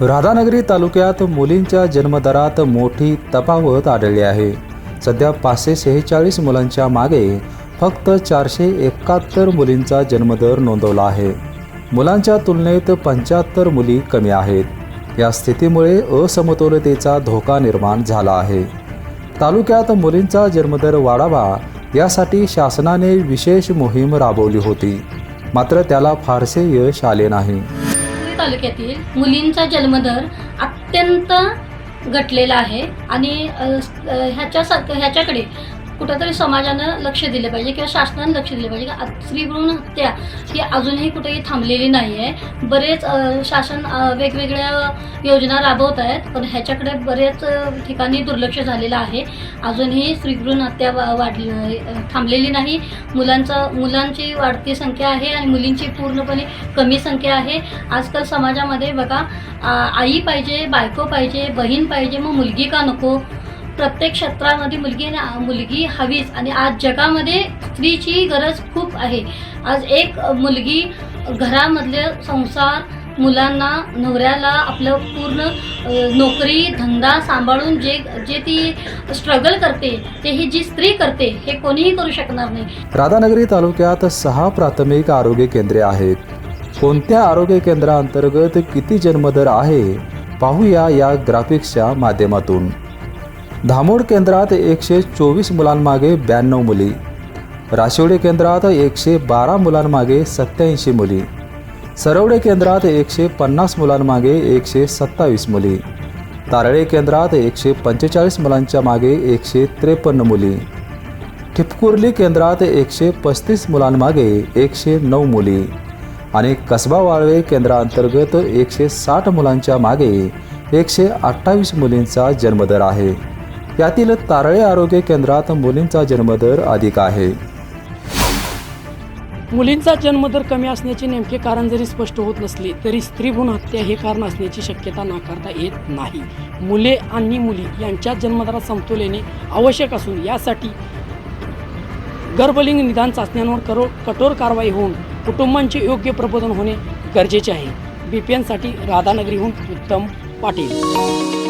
राधानगरी तालुक्यात मुलींच्या जन्मदरात मोठी तफावत आढळली आहे. सध्या पाचशे शेहेचाळीस मुलांच्या मागे फक्त चारशे एकाहत्तर मुलींचा जन्मदर नोंदवला आहे. मुलांच्या तुलनेत पंच्याहत्तर मुली कमी आहेत. या स्थितीमुळे असमतोलतेचा धोका निर्माण झाला आहे. तालुक्यात मुलींचा जन्मदर वाढावा यासाठी शासनाने विशेष मोहीम राबवली होती. मात्र त्याला फारसे यश आले नाही. तालुक्यातील मुलींचा जन्मदर अत्यंत घटलेला आहे. आणि ह्याच्यासारखं ह्याच्या स- ह्याच्याकडे कुठंतरी समाजानं लक्ष दिलं पाहिजे किंवा शासनानं लक्ष दिलं पाहिजे की स्त्री भ्रूण हत्या ही अजूनही कुठेही थांबलेली नाही आहे बरेच शासन वेगवेगळ्या योजना राबवत आहेत पण ह्याच्याकडे बरेच ठिकाणी दुर्लक्ष झालेलं आहे. अजूनही स्त्री भ्रूण हत्या वा- वाढली थांबलेली नाही. मुलांचं मुलांची वाढती संख्या आहे आणि मुलींची पूर्णपणे कमी संख्या आहे. आजकाल समाजामध्ये बघा आई पाहिजे बायको पाहिजे बहीण पाहिजे मग मुलगी का नको? प्रत्येक क्षेत्रामध्ये मुलगी मुलगी हवीच आणि आज जगामध्ये स्त्रीची गरज खूप आहे. आज एक मुलगी घरामधले संसार मुलांना नवऱ्याला आपलं पूर्ण नोकरी धंदा सांभाळून जे जे ती स्ट्रगल करते ते ही जी स्त्री करते हे कोणीही करू शकणार नाही. राधानगरी तालुक्यात सहा प्राथमिक आरोग्य केंद्रे आहेत. कोणत्या आरोग्य केंद्रांतर्गत किती जन्मदर आहे? पाहूया या ग्राफिक्सच्या माध्यमातून. धामोड केंद्रात एकशे चोवीस मुलांमागे ब्याण्णव मुली. राशिवडे केंद्रात एकशे बारा मुलांमागे सत्याऐंशी मुली. सरवडे केंद्रात एकशे पन्नास मुलांमागे एकशे सत्तावीस मुली. तारळे केंद्रात एकशे पंचेचाळीस मुलांच्या मागे एकशे त्रेपन्न मुली. ठिपकुर्ली केंद्रात एकशे पस्तीस मुलांमागे एकशे नऊ मुली. आणि कसबा वाळवे केंद्राअंतर्गत एकशे साठ मुलांच्या मागे एकशे अठ्ठावीस मुलींचा जन्मदर आहे. यातील तारळे आरोग्य केंद्रात मुलींचा जन्मदर अधिक आहे. मुलींचा जन्मदर कमी असण्याचे नेमके कारण जरी स्पष्ट होत नसले तरी स्त्रीभ्रूण हत्या हे कारण असण्याची शक्यता नाकारता येत नाही. मुले आणि मुली यांच्या जन्मदरात समतोल येणे आवश्यक असून यासाठी गर्भलिंग निदान चाचण्यांवर करो कठोर कारवाई होऊन कुटुंबांचे योग्य प्रबोधन होणे गरजेचे आहे. बी पी एनसाठी राधानगरीहून उत्तम पाटील.